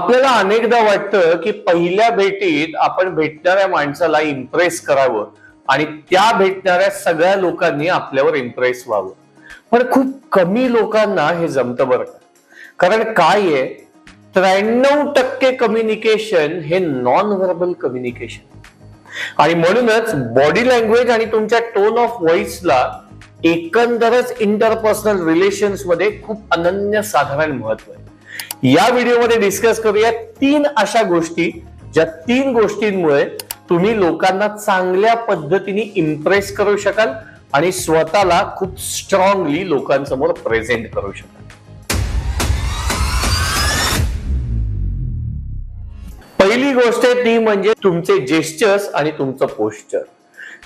आपल्याला अनेकदा वाटतं की पहिल्या भेटीत आपण भेटणाऱ्या माणसाला इम्प्रेस करावं आणि त्या भेटणाऱ्या सगळ्या लोकांनी आपल्यावर इम्प्रेस व्हावं. पण खूप कमी लोकांना हे जमतं बरं का. कारण काय आहे? त्र्याण्णव टक्के कम्युनिकेशन हे नॉन व्हर्बल कम्युनिकेशन आणि म्हणूनच बॉडी लँग्वेज आणि तुमच्या टोन ऑफ व्हॉइसला एकंदरच इंटरपर्सनल रिलेशन्समध्ये खूप अनन्य साधारण महत्त्व आहे. या व्हिडिओमध्ये डिस्कस करूया तीन अशा गोष्टी. ज्या तीन गोष्टींमुळे तुम्ही लोकांना चांगल्या पद्धतीने इम्प्रेस करू शकाल आणि स्वतःला खूप स्ट्रॉंगली लोकांसमोर प्रेझेंट करू शकाल. पहिली गोष्ट आहे ती म्हणजे तुमचे जेस्चर्स आणि तुमचं पोस्चर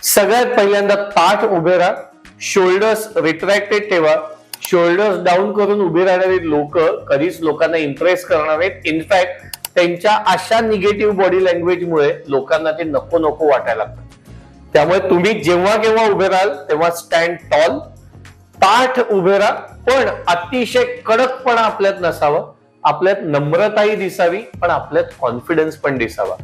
सगळ्यात पहिल्यांदा ताठ उभे राहा शोल्डर्स रिट्रॅक्टेड ठेवा शोल्डर्स डाऊन करून उभे राहणारे लोक कधीच लोकांना इम्प्रेस करणार आहेत इनफॅक्ट त्यांच्या अशा निगेटिव्ह बॉडी लँग्वेजमुळे लोकांना ते नको नको वाटायला लागतं. त्यामुळे तुम्ही जेव्हा केव्हा उभे राहाल तेव्हा स्टँड टॉल ताठ उभे राहा. पण अतिशय कडकपणा आपल्यात नसावं. आपल्यात नम्रताही दिसावी पण आपल्यात कॉन्फिडन्स पण दिसावा.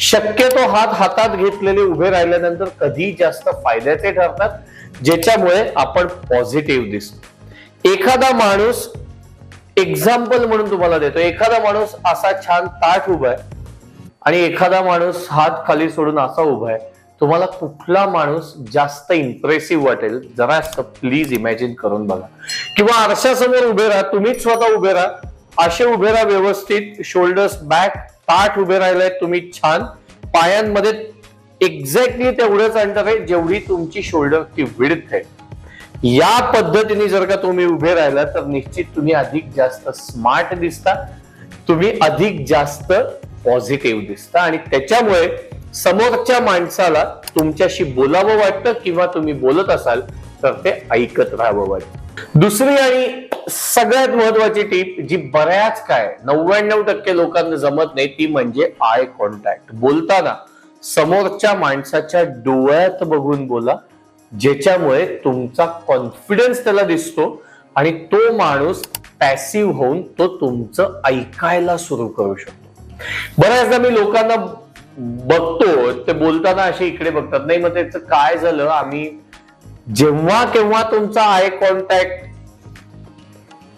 शक्यतो हात हातात घेतलेले उभे राहिल्यानंतर कधी जास्त फायद्याचे ठरतात ज्याच्यामुळे आपण पॉझिटिव्ह दिसतो. एखादा माणूस एक्झाम्पल म्हणून तुम्हाला देतो. एखादा माणूस असा छान ताठ उभा आहे आणि एखादा माणूस हात खाली सोडून असा उभा आहे. तुम्हाला कुठला माणूस जास्त इम्प्रेसिव्ह वाटेल? जरा प्लीज इमॅजिन करून बघा. किंवा आरशासमोर उभे राहा. तुम्हीच स्वतः उभे राहा. असे उभे राहा व्यवस्थित. शोल्डर्स बॅक ताठ उभे राहिलाय. तुम्ही छान. पायांमध्ये एक्झॅक्टली तेवढंच अंतर आहे जेवढी तुमची शोल्डरची विड्थ आहे. या पद्धतीने जर का तुम्ही उभे राहिला तर निश्चित तुम्ही अधिक जास्त स्मार्ट दिसता तुम्ही अधिक जास्त पॉझिटिव्ह दिसता. आणि त्याच्यामुळे समोरच्या माणसाला तुमच्याशी बोलावं वाटतं किंवा तुम्ही बोलत असाल तर ते ऐकत राहावं वाटतं. दुसरी आणि सगळ्यात महत्वाची टीप जी बऱ्याच काय नव्याण्णव टक्के लोकांना जमत नाही ती म्हणजे आय कॉन्टॅक्ट बोलताना समोरच्या माणसाच्या डोळ्यात बघून बोला ज्याच्यामुळे तुमचा कॉन्फिडन्स त्याला दिसतो आणि तो माणूस पॅसिव्ह होऊन तो तुमचं ऐकायला सुरू करू शकतो. बऱ्याचदा मी लोकांना बघतो ते बोलताना असे इकडे बघतात नाही मग त्याचं काय झालं? आम्ही जेव्हा केव्हा तुमचा आय कॉन्टॅक्ट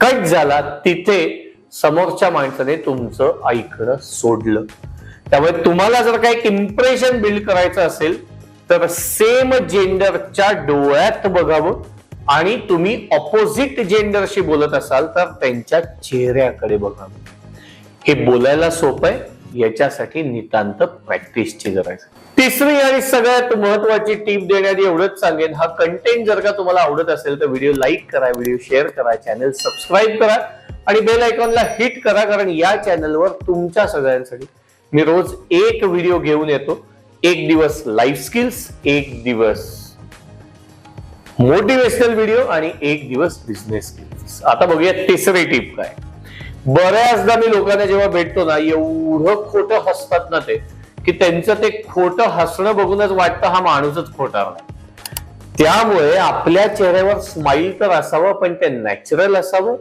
कट झाला तिथे समोरच्या माणसाने तुमचं ऐकणं सोडलं. त्यामुळे तुम्हाला जर काही इम्प्रेशन बिल्ड करायचं असेल तर सेम जेंडरच्या डोळ्यात बघावं आणि तुम्ही ऑपोजिट जेंडरशी बोलत असाल तर त्यांच्या चेहऱ्याकडे बघावं. हे बोलायला सोपं आहे. याच्यासाठी नितांत प्रॅक्टिसची गरज आहे. तिसरी आणि सगळ्यात महत्वाची टीप देण्यात एवढंच सांगेन. हा कंटेंट जर का तुम्हाला आवडत असेल तर व्हिडिओ लाईक करा व्हिडिओ शेअर करा चॅनल सबस्क्राईब करा आणि बेल आयकॉनला हिट करा कारण या चॅनलवर तुमच्या सगळ्यांसाठी मी रोज एक व्हिडिओ घेऊन येतो. एक दिवस लाईफ स्किल्स एक दिवस मोटिवेशनल व्हिडिओ आणि एक दिवस बिझनेस स्किल्स आता बघूया तिसरी टीप काय. बऱ्याचदा मी लोकांना जेव्हा भेटतो ना एवढं खोटं हसतात ना ते की त्यांचं ते खोटं हसणं बघूनच वाटतं हा माणूसच खोटा नाही त्यामुळे आपल्या चेहऱ्यावर स्माईल तर असावं पण ते नॅचरल असावं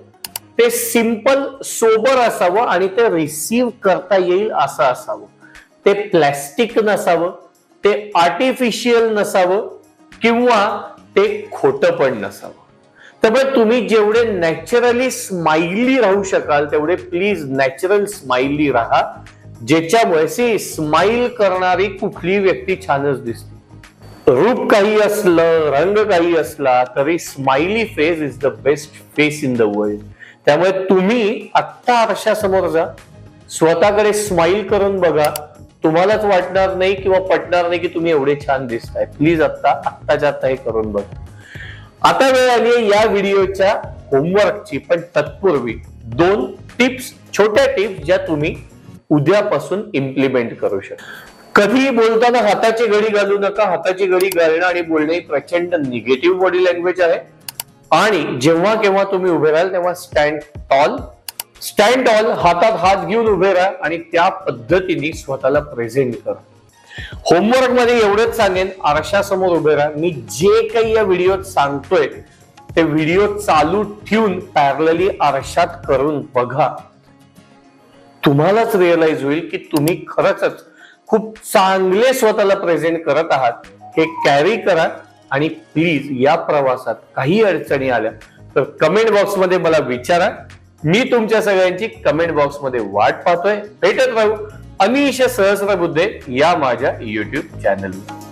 ते सिंपल सोबर असावं आणि ते रिसीव्ह करता येईल असं असावं. ते प्लॅस्टिक नसावं ते आर्टिफिशियल नसावं किंवा ते खोटं पण नसावं. त्यामुळे तुम्ही जेवढे नॅचरली स्माइली राहू शकाल तेवढे प्लीज नॅचरल स्माइली राहा ज्याच्यामुळे सी स्माइल करणारी कुठली व्यक्ती छानच दिसते. रूप काही असलं रंग काही असला तरी smiley face is the best face in the world त्यामुळे तुम्ही आत्ता आरशासमोर जा स्वतःकडे स्माइल करून बघा तुम्हालाच वाटणार नाही किंवा पटणार नाही की तुम्ही एवढे छान दिसताय. प्लीज आत्ता आत्ताच्या आत्ता हे करून बघा. आता वेळ आली आहे या व्हिडिओच्या होमवर्कची पण तत्पूर्वी दोन टिप्स छोट्या टिप्स ज्या तुम्ही उद्यापासून इम्प्लिमेंट करू शकता. कधीही बोलताना हाताची घडी घालू नका हाताची घडी घालणं आणि बोलणे ही प्रचंड निगेटिव्ह बॉडी लँग्वेज आहे. आणि जेव्हा केव्हा तुम्ही उभे राहाल तेव्हा स्टँड टॉल स्टँड ऑल हातात हात घेऊन उभे राहा आणि त्या पद्धतीने स्वतःला प्रेझेंट करा. होमवर्कमध्ये एवढंच सांगेन आरशासमोर उभे राहा. मी जे काही या व्हिडिओत सांगतोय ते व्हिडिओ चालू ठेवून पॅरलली आरशात करून बघा. तुम्हालाच रिअलाइज होईल की तुम्ही खरंच खूप चांगले स्वतःला प्रेझेंट करत आहात. हे कॅरी करा आणि प्लीज या प्रवासात काही अडचणी आल्या तर कमेंट बॉक्समध्ये मला विचारा. मी तुमच्या सगळ्यांची कमेंट बॉक्समध्ये वाट पाहतोय. भेटत राहू अनिश सहस्रबुद्धे या माझ्या युट्यूब चॅनलवर